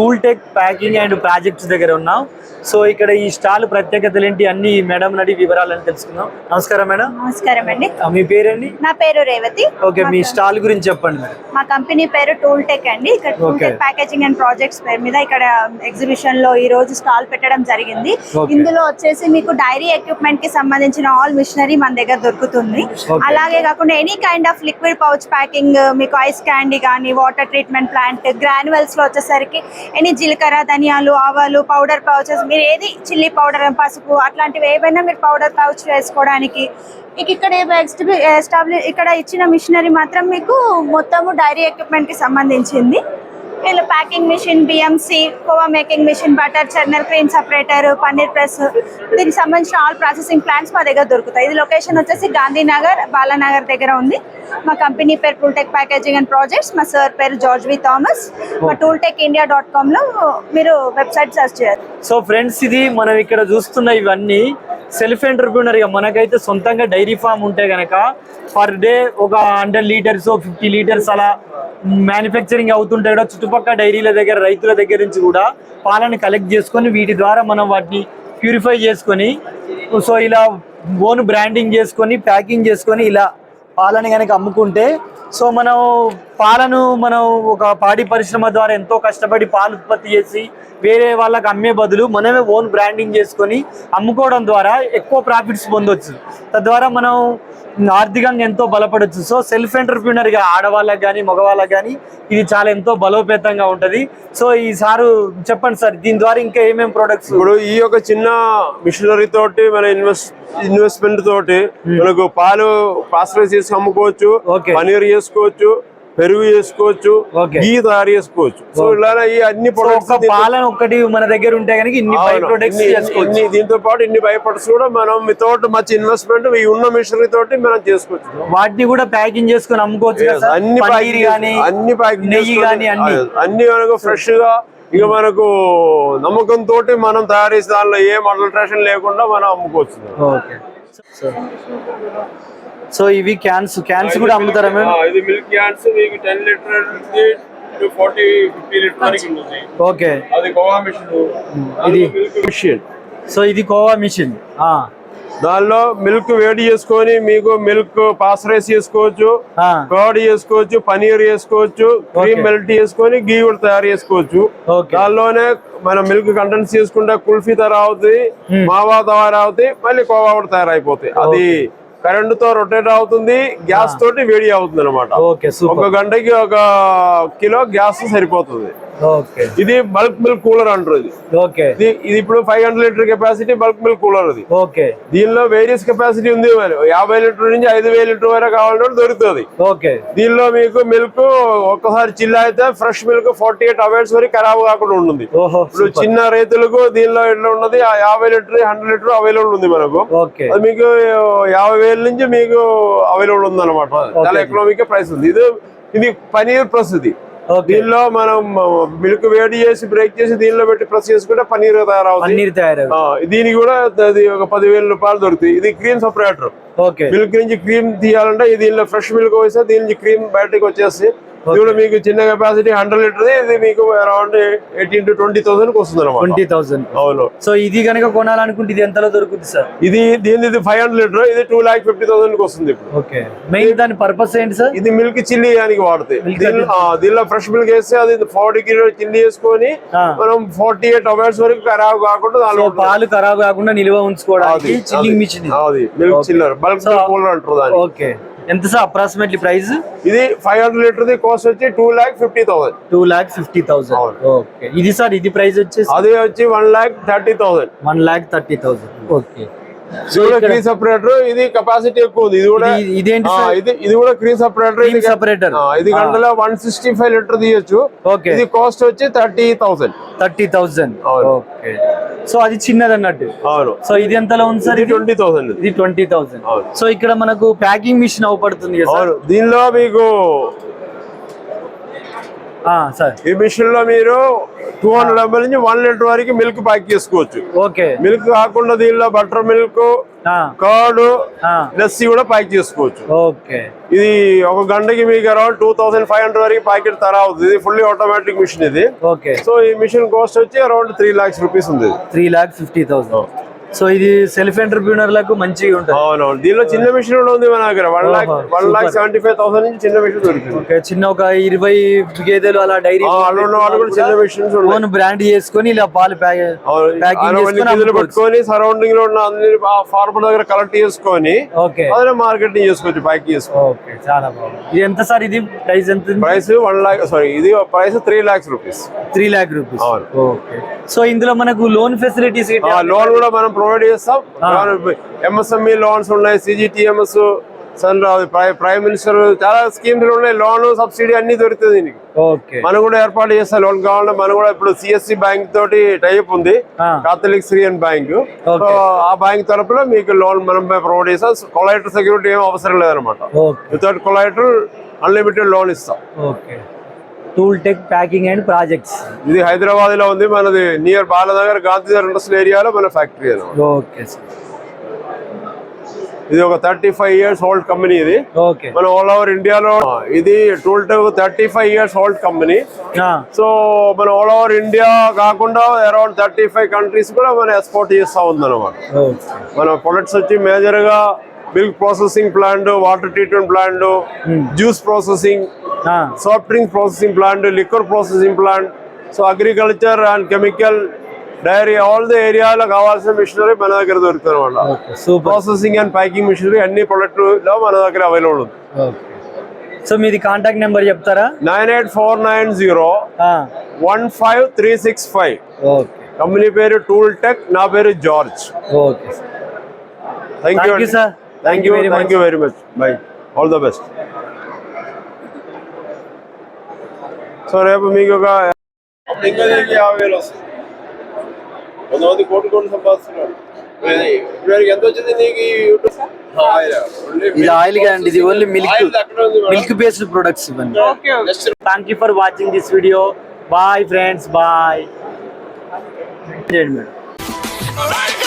Tool Tech packing and projects దగ్గర ఉన్నాం. So ఇక్కడ ఈ స్టాల్ ప్రత్యేకతలు ఏంటి? అన్ని మేడం నడి వివరాలని తెలుసుకుందాం. నమస్కారం మేడం. నమస్కారం అండి. మీ పేరండి? నా పేరు రేవతి. ఓకే మీ స్టాల్ గురించి చెప్పండి మేడం. మా కంపెనీ పేరు టూల్ టెక్ అండి. ఇక్కడ Tool. Tech packaging and projects పేరు మీద ఇక్కడ ఎగ్జిబిషన్లో ఈ రోజు స్టాల్ పెట్టడం జరిగింది. ఇందులో వచ్చేసి మీకు డైరీ ఎక్విప్మెంట్కి సంబంధించిన ఆల్ మిషనరీ మన దగ్గర దొరుకుతుంది. అలాగే కాకుండా any kind of liquid pouch packing మీకు ఐస్ క్యాండీ కానీ వాటర్ ట్రీట్మెంట్ ప్లాంట్ గ్రాన్యువల్స్లో వచ్చేసరికి ఎనీ జీలకర్ర ధనియాలు ఆవాలు పౌడర్ పౌచెస్ మీరు ఏది చిల్లీ పౌడర్ పసుపు అట్లాంటివి ఏవైనా మీరు పౌడర్ పౌచ్ వేసుకోవడానికి. మీకు ఇక్కడ ఎస్టాబ్లిష్ ఇక్కడ ఇచ్చిన మిషనరీ మాత్రం మీకు మొత్తము డైరీ ఎక్విప్మెంట్కి సంబంధించింది. వీళ్ళు packing machine BMC khoa making machine butter churner cream separator paneer press దీనికి సంబంధించిన ఆల్ ప్రాసెసింగ్ ప్లాంట్స్ మా దగ్గర దొరుకుతాయి. ఇది లొకేషన్ వచ్చేసి గాంధీనగర్ బాలానగర్ దగ్గర ఉంది. మా కంపెనీ పేరు టూల్టెక్ ప్యాకేజింగ్ అండ్ ప్రాజెక్ట్స్ మా సార్ పేరు జార్జ్ వి థామస్ మా టూల్టెక్ ఇండియా డాట్ కామ్లో మీరు వెబ్సైట్ సెర్చ్ చేయాలి. సో ఫ్రెండ్స్ ఇది మనం ఇక్కడ చూస్తున్న ఇవన్నీ సెల్ఫ్ ఎంటర్ప్రినర్గా మనకైతే సొంతంగా డైరీ ఫామ్ ఉంటే గనక పర్ డే ఒక హండ్రెడ్ లీటర్స్ ఫిఫ్టీ లీటర్స్ అలా మ్యానుఫ్యాక్చరింగ్ అవుతుంటే కూడా చుట్టుపక్కల డైరీల దగ్గర రైతుల దగ్గర నుంచి కూడా పాలను కలెక్ట్ చేసుకొని వీటి ద్వారా మనం వాటిని ప్యూరిఫై చేసుకొని సో ఇలా ఓన్ బ్రాండింగ్ చేసుకొని ప్యాకింగ్ చేసుకొని ఇలా పాలని కనుక అమ్ముకుంటే సో మనం పాలను మనం ఒక పాడి పరిశ్రమ ద్వారా ఎంతో కష్టపడి పాలు ఉత్పత్తి చేసి వేరే వాళ్ళకి అమ్మే బదులు మనమే ఓన్ బ్రాండింగ్ చేసుకొని అమ్ముకోవడం ద్వారా ఎక్కువ ప్రాఫిట్స్ పొందొచ్చు. తద్వారా మనం ఆర్థికంగా ఎంతో బలపడొచ్చు. సో సెల్ఫ్ ఎంటర్ప్రినర్గా ఆడవాళ్ళకి కానీ మగవాళ్ళకి కానీ ఇది చాలా ఎంతో బలోపేతంగా ఉంటుంది. సో ఈ సారు చెప్పండి సార్ దీని ద్వారా ఇంకా ఏమేమి ప్రొడక్ట్స్ ఇప్పుడు ఈ యొక్క చిన్న మిషనరీ తోటి మన ఇన్వెస్ట్ ఇన్వెస్ట్మెంట్ తోటి మనకు పాలు పాస్టరైజ్ చేసి అమ్ముకోవచ్చు. పనీర్ చేసుకోవచ్చు పెరుగు చేసుకోవచ్చు. గీ తయారు చేసుకోవచ్చు. సో ఇలా ఈ అన్ని ప్రొడక్ట్స్ పాలన ఒక్కటి మన దగ్గర ఉంటే కనుక ఇన్ని బై ప్రొడక్ట్స్ చేసుకోవచ్చు. దీంతో పాటు ఇన్ని బై ప్రొడక్ట్స్ కూడా మనం వితౌట్ మచ్ ఇన్వెస్ట్మెంట్ ఈ ఉన్న మిషనరీ తోటి మనం చేసుకోవచ్చు. వాటిని కూడా ప్యాకింగ్ చేసుకొని అమ్ముకోవచ్చు? అన్ని కానీ అన్ని ప్యాకింగ్ నెయ్యి కానీ అన్ని. అన్ని మనకు ఫ్రెష్గా ఇక మనకు నమ్మకం తోటి మనం తయారు చేసే దానిలో ఏం అడల్ట్రేషన్ లేకుండా మనం అమ్ముకోవచ్చు. ఓకే. సో ఇవి క్యాన్స్ క్యాన్స్ కూడా అమ్ముతారా మేము? ఆ, ఇది మిల్క్ క్యాన్స్ మీకు ten litre forty fifty litre వరకు ఉంటుంది. ఓకే. అది కోవా మిషన్. ఇది మిషన్. సో ఇది కోవా మిషన్. దానిలో మిల్క్ వేడి చేసుకొని మీకు మిల్క్ పాస్టరైజ్ చేసుకోవచ్చు కర్డ్ చేసుకోవచ్చు పనీర్ చేసుకోవచ్చు క్రీమ్. మెల్ట్ చేసుకొని గీ కూడా తయారు చేసుకోవచ్చు. దానిలోనే మనం మిల్క్ కంటెంట్స్ చేసుకుంటే కుల్ఫీ తయారవుతుంది Hmm. మావా తయారవుతాయి మళ్ళీ కోవా కూడా తయారైపోతాయి. అది కరెంట్తో రొటేట్ అవుతుంది గ్యాస్ తోటి వేడి అవుతుంది అనమాట ఒక గంటకి ఒక కిలో గ్యాస్ సరిపోతుంది. ఇది బల్క్ మిల్క్ కూలర్ అంటారు ఇది. ఓకే. ఇది ఇప్పుడు five hundred litre capacity bulk milk cooler అది. ఓకే. దీనిలో వేరియస్ కెపాసిటీ ఉంది మరి. యాభై లీటర్ నుంచి ఐదు వేల లీటర్ వరకు కావాలంటే దొరుకుతుంది. ఓకే. దీనిలో మీకు మిల్క్ ఒక్కసారి చిల్ల అయితే fresh milk forty eight hours వరకు ఖరాబ్ కాకుండా ఉంటుంది. ఇప్పుడు చిన్న రైతులకు దీనిలో ఎట్లా ఉన్నది? ఆ యాభై లీటర్ హండ్రెడ్ లీటర్ అవైలబుల్ ఉంది మనకు. అది మీకు యాభై వేల నుంచి మీకు అవైలబుల్ ఉంది అనమాట చాలా ఎకనామిక్ ప్రైస్ ఉంది. ఇది ఇది పనీర్ ప్లస్ ఇది దీనిలో మనం మిల్క్ వేడి చేసి బ్రేక్ చేసి దీనిలో పెట్టి ప్రెస్ చేసుకుంటే తయారవుతుంది పన్నీర్ తయారు ఆ, దీనికి కూడా అది ఒక పదివేల రూపాయలు దొరుకుతాయి. ఇది క్రీమ్ సపరేటర్ ఓకే మిల్క్ నుంచి క్రీమ్ తీయాలంటే దీనిలో ఫ్రెష్ మిల్క్ వేస్తే దీని నుంచి క్రీమ్ బయటకు వచ్చేసి ఇది కూడా మీకు చిన్న కెపాసిటీ హండ్రెడ్ లీటర్ ఇది మీకు around eighteen to twenty thousand వస్తుంది అనమాట ట్వంటీ థౌసండ్ అవును. సో ఇది కనుక కొనాలనుకుంటే ఇది ఎంతలో దొరుకుతుంది సార్ ఇది దీని ఇది ఫైవ్ హండ్రెడ్ లీటర్ ఇది టూ లాక్ ఫిఫ్టీ థౌసండ్ వస్తుంది ఇప్పుడు. ఓకే మెయిన్ దాని పర్పస్ ఏంటి సార్ ఇది మిల్క్ చిల్లీ దానికి వాడుతాయి దీనిలో ఫ్రెష్ మిల్క్ వేస్తే అది ఫార్టీ కిలో చిల్లీ వేసుకొని. మనం ఫార్టీ ఎయిట్ అవర్స్ వరకు ఖరాబ్ కాకుండా పాలు ఖరాబ్ కాకుండా నిల్వ ఉంచుకోవడానికి చిల్లింగ్. మిషన్ అది. మిల్క్ చిల్లర్ బల్క్ కూలర్ అంటారు దాన్ని. ఓకే ఎంత సార్ అప్రాక్సిమేట్లీ ప్రైస్ ఇది five hundred litre the cost వచ్చి two lakh fifty thousand two lakh fifty thousand. Okay ఇది సార్ ఇది ప్రైస్ వచ్చేసి? అది వచ్చి one lakh thirty thousand one lakh thirty thousand okay ఇది కూడా క్రీమ్ సపరేటర్ ఇది కెపాసిటీ ఎక్కువ ఉంది. ఇది కూడా ఇది- ఇదేంటి? ఇది ఇది కూడా క్రీమ్ సపరేటర్ Cream separator. ఇది. గంటలో వన్ సిక్స్టీ ఫైవ్ లీటర్ తీయొచ్చు. ఓకే ఇది కాస్ట్ వచ్చి thirty thousand thirty thousand. Okay so అది చిన్నది అన్నట్టు. అవును. సో ఇది ఎంతలో ఉంది సార్ ఇది ఇది? ట్వంటీ థౌసండ్ ఇది ట్వంటీ థౌసండ్. సో ఇక్కడ మనకు ప్యాకింగ్ మిషన్ అవపడుతుంది అవును. దీనిలో మీకు సార్. ఈ మిషన్లో మీరు టూ హండ్రెడ్ ఎంఎల్ నుంచి వన్ లీటర్ వరకు మిల్క్ ప్యాక్ చేసుకోవచ్చు. ఓకే. మిల్క్ కాకుండా దీనిలో బటర్ మిల్క్ కర్డ్ లస్సీ కూడా ప్యాక్ చేసుకోవచ్చు. ఓకే. ఇది ఒక గంటకి మీకు around two thousand five hundred వరకు ప్యాకెట్ తర అవుతుంది. ఇది ఫుల్లీ ఆటోమేటిక్ మిషన్ ఇది. ఓకే. సో ఈ మిషన్ కాస్ట్ వచ్చి అరౌండ్ త్రీ లాక్స్ రూపీస్ ఉంది. Three lakh fifty thousand so ఇది సెల్ఫ్ ఎంటర్ప్రీనర్లకు మంచిగా ఉంటుంది. అవునవును. దీనిలో చిన్న మిషన్ కూడా ఉంది మన దగ్గర. One lakh one lakh. Seventy five thousand నుంచి చిన్న మిషన్ దొరుకుతుంది. ఓకే చిన్న ఒక ఇరవై గేదెలు అలా డైరీ ఆ, అలా ఉన్న వాళ్ళు కూడా చిన్న మిషన్స్ ఓన్ బ్రాండ్ చేసుకొని ఇలా పాలు. ప్యాకింగ్. పట్టుకొని సరౌండింగ్లో ఉన్న అన్ని ఫార్మర్ దగ్గర కలెక్ట్ చేసుకొని ఓకే. అదే మార్కెటింగ్ చేసుకోవచ్చు ప్యాక్ చేసుకో ఓకే చాలా బాగుంది. ఇది ఎంత సార్ ఇది? ప్రైస్ ఎంత ప్రైస్ వన్ లాక్ సారీ ఇది price three lakhs rupees three lakh rupees. Okay. So ఇందులో మనకు లోన్ ఫెసిలిటీస్ లోన్ కూడా మనం ప్రొవైడ్ చేస్తాం. ఎంఎస్ఎంఈ లోన్స్ ఉన్నాయి సిజిటిఎంఎస్ ప్రైమ్ మినిస్టర్ చాలా స్కీమ్స్ ఉన్నాయి. లోన్ సబ్సిడీ అన్ని దొరుకుతుంది దీనికి. మనం కూడా ఏర్పాటు చేస్తాం లోన్ కావాలంటే మనం కూడా ఇప్పుడు సిఎస్సి బ్యాంక్ తోటి టైప్ ఉంది. Catholic Syrian bank. ఆ బ్యాంక్ తరపున మీకు లోన్ మనం ప్రొవైడ్ చేస్తాం. కొలైటర్ సెక్యూరిటీ ఏం అవసరం లేదనమాట వితౌట్ కొలైటర్ అన్లిమిటెడ్ లోన్ ఇస్తాం. Okay. Tool Tech packing and projects. ఇది హైదరాబాద్లో ఉంది మనది నియర్ బాలనగర్ గాంధీనగర్ ఇండస్ట్రియల్ ఏరియాలో మన ఫ్యాక్టరీ అనమాట ఓకే సార్. ఇది ఒక thirty five years old company ఇది. మన ఆల్ ఓవర్ ఇండియాలో ఇది Tool Tech thirty five years old company. So మన ఆల్ ఓవర్ ఇండియా కాకుండా అరౌండ్ థర్టీ ఫైవ్ కంట్రీస్ కూడా మనం ఎక్స్పోర్ట్ చేస్తా ఉందన్నమాట. ఓకే. మన ప్రొడక్ట్స్ వచ్చి మేజర్గా milk processing plant water treatment plant juice processing soft drink processing plant liquor processing plant so agriculture and chemical dairy all the ఏరియాలో కావాల్సిన మిషనరీ మన దగ్గర దొరుకుతుంది అనమాట ప్రాసెసింగ్ అండ్ ప్యాకింగ్ మిషనరీ అన్ని ప్రొడక్ట్లో మన దగ్గర అవైలబుల్ ఉంది. సో మీది కాంటాక్ట్ నెంబర్ చెప్తారా? Nine eight four nine zero one five three six five. Company పేరు టూల్ టెక్ నా పేరు George thank you sir. Thank you thank you very much bye all the best so రేపు మీకు ఒక ఇంకా నీకు యాభై వేలు వస్తుంది కొంతమంది కోటి కోట్లు సంపాదిస్తున్నాడు ఇప్పటివరకు ఎంత వచ్చింది నీకు ఈ యూట్యూబ్ ఆయిల్. Only ఇది ఆయిల్ కాదండి ఇది ఓన్లీ మిల్క్ ఆయిల్ అక్కడ ఉంది మేడం. మిల్క్ బేస్డ్ ప్రొడక్ట్స్ ఇవన్నీ thank you for watching this video bye friends bye madam Right